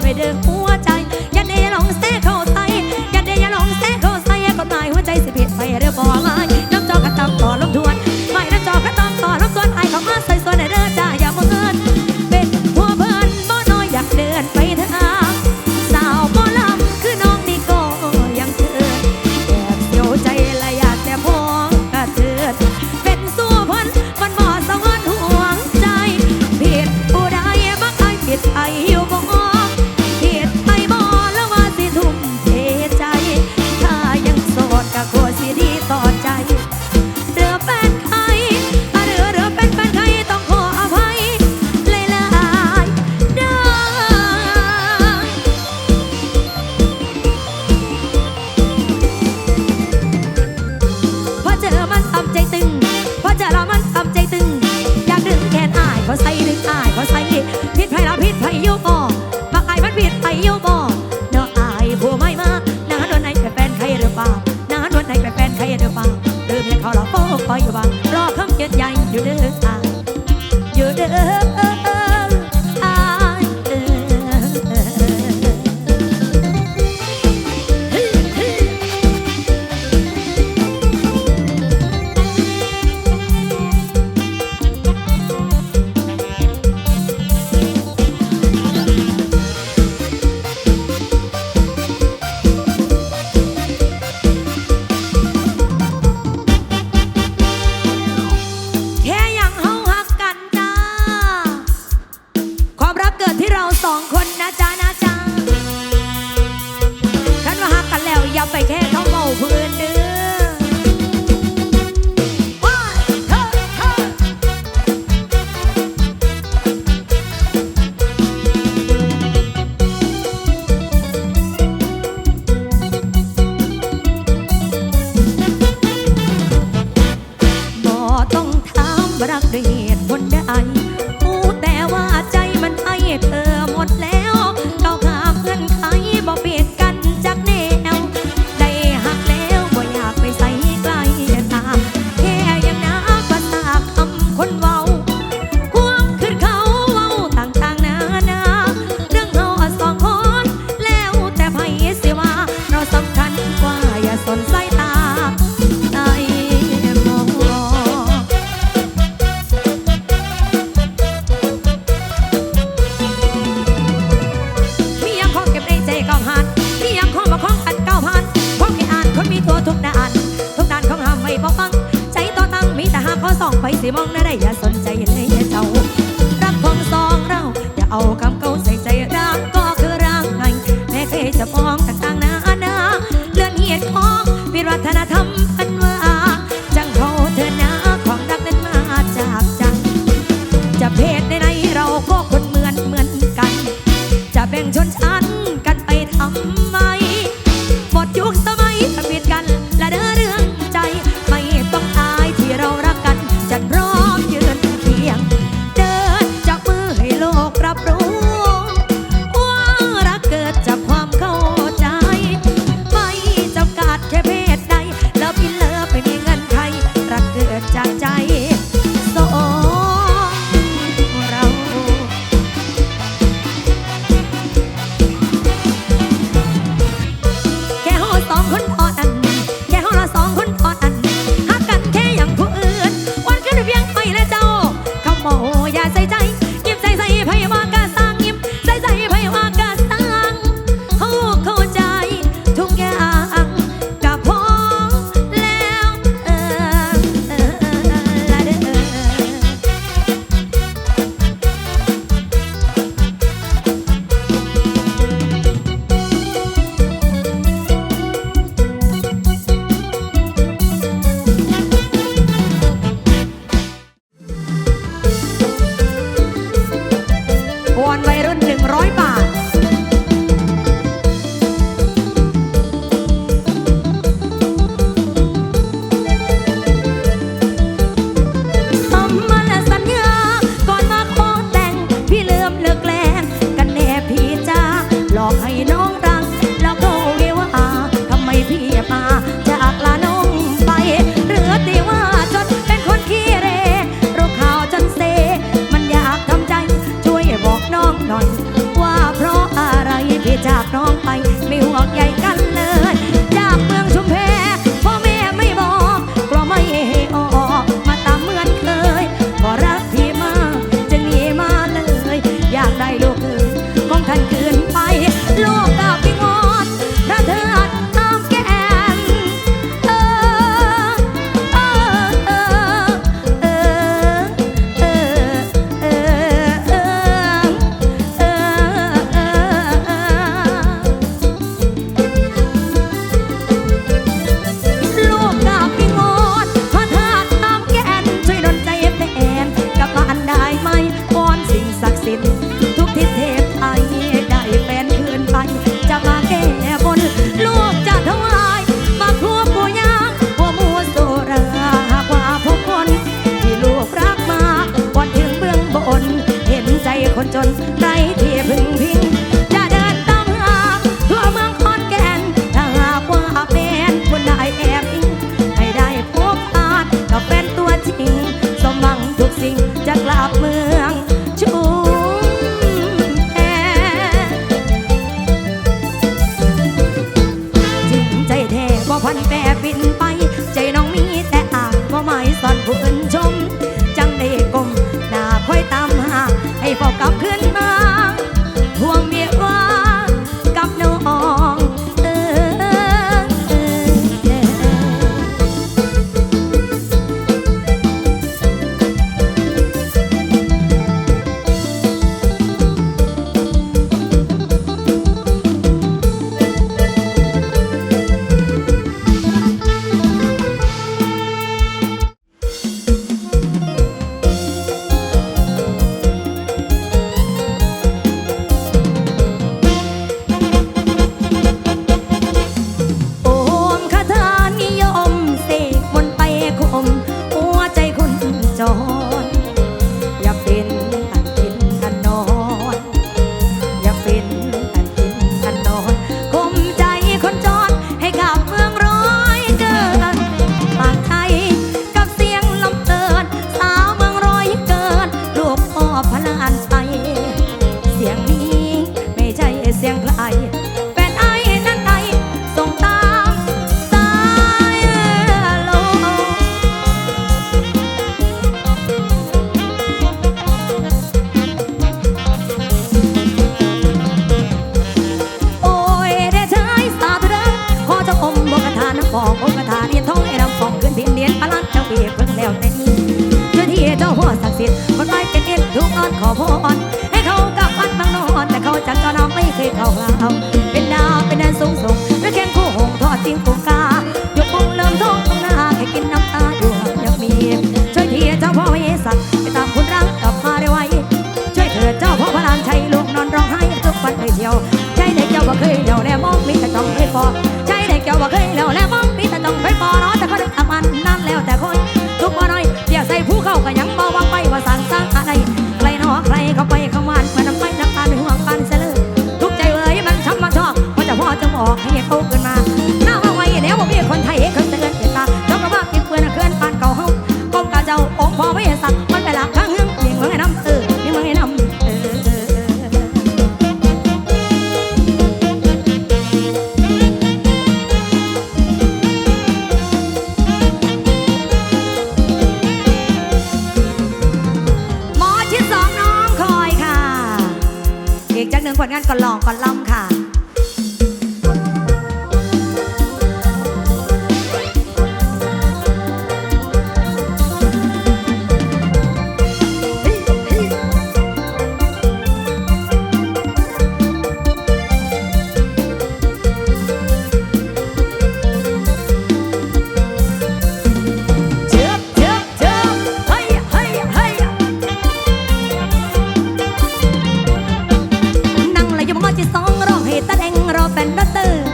already องไปสิมองได้อย่าสนใจในเจ้า รักของสองเราอย่าเอาคำเก่าใส่ใจรักก็คือรักหน่อยแม้เคยจะมองต่างๆนานาเลื่อนเหยียดของวิรัตนา หลอกให้น้อง อกให้เขาเกินมาหน้ามาไว้แล้วบ่มีคนไทยเคาเตือนเตือนตาเจ้ากระบอกกินเปือนเคลื่อนปานเก่าห้องกองกาเจ้าองค์พ่อไม่สักมันไปหลักข้งเงื้องเมียงเมืองไอ้น้ำเออเมียงเมืองไอ้น้ำผลงานก่อนลองก่อนล่ำค่ะ ร้องให้ตะแดงรอแฟนดัตเตอร์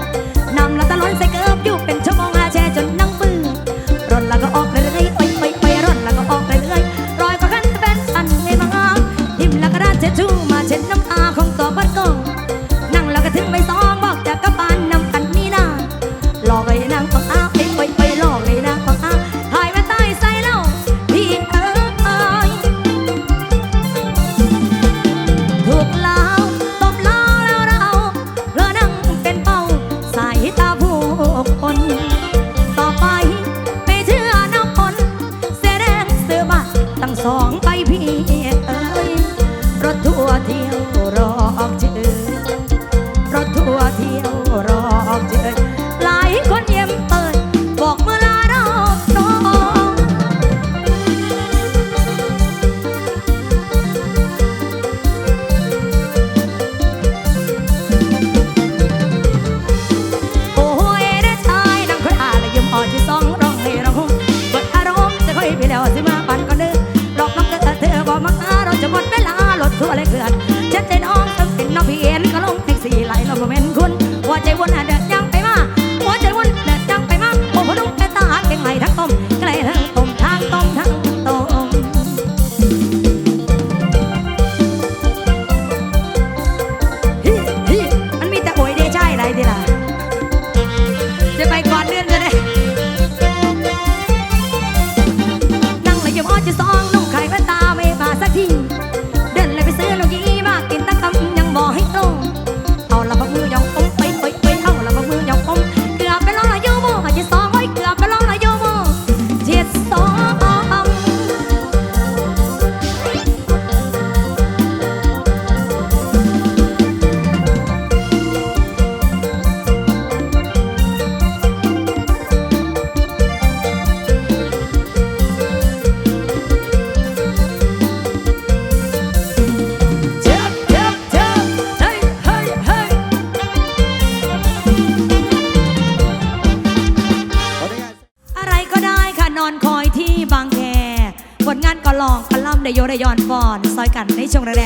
ซอย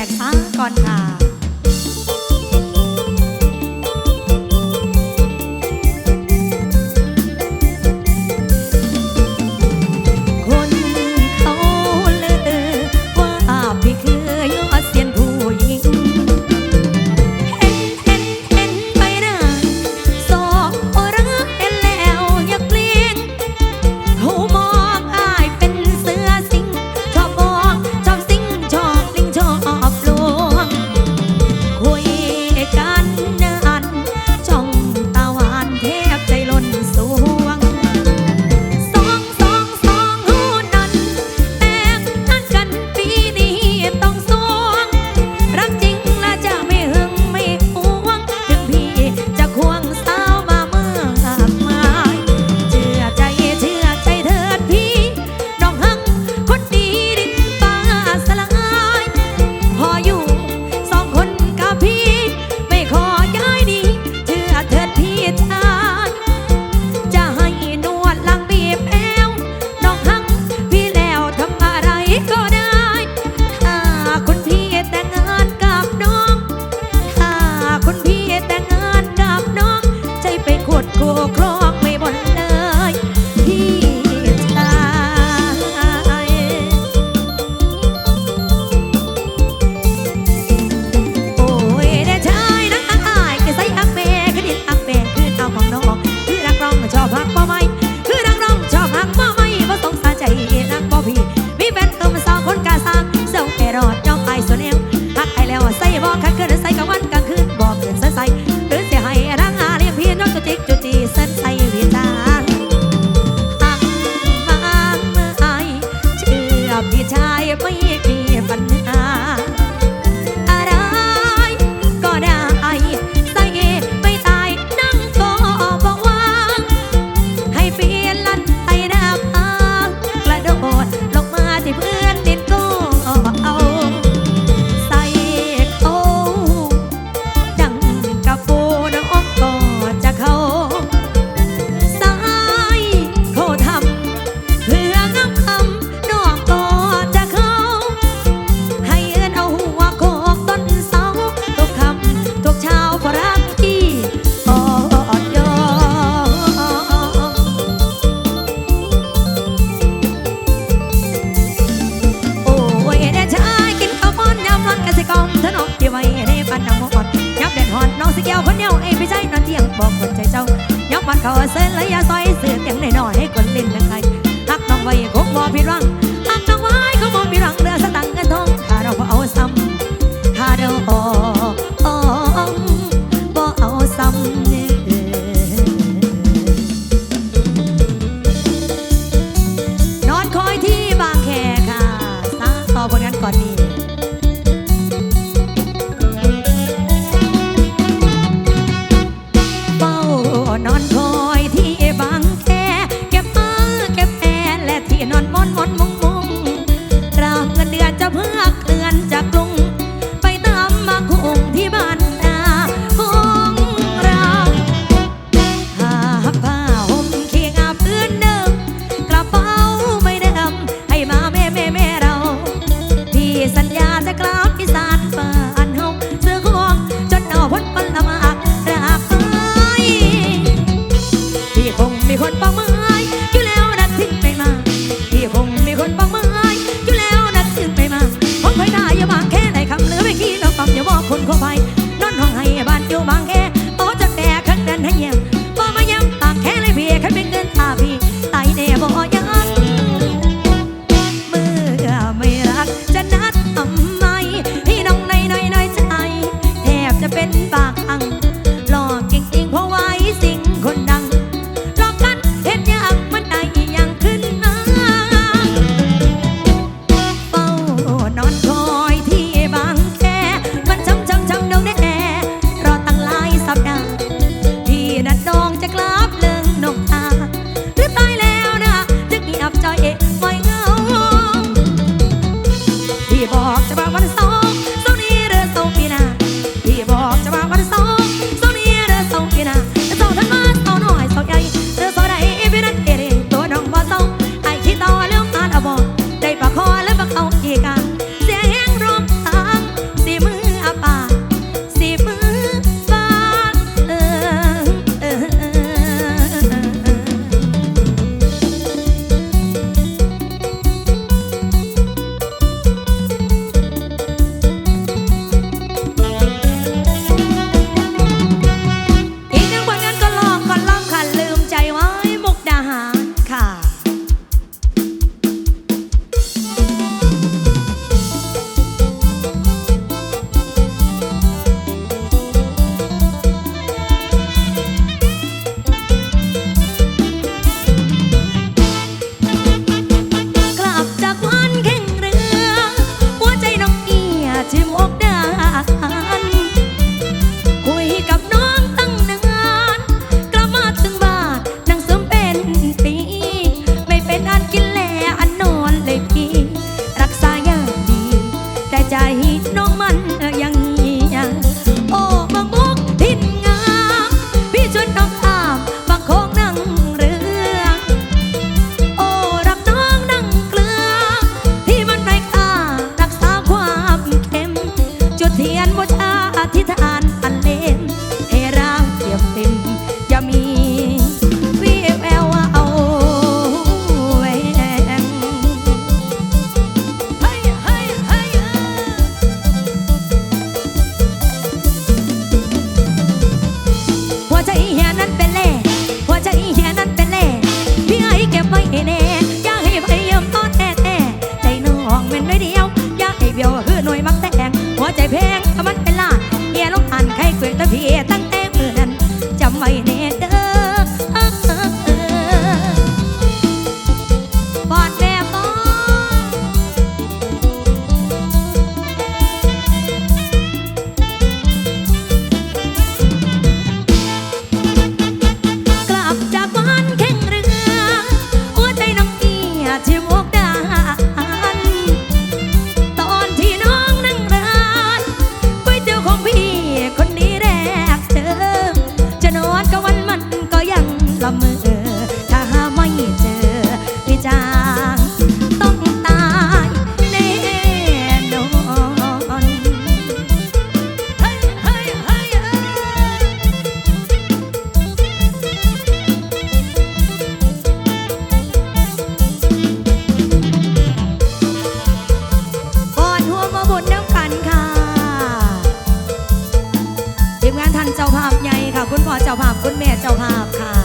อเจ้าภาพคุณแม่เจ้าภาพค่ะ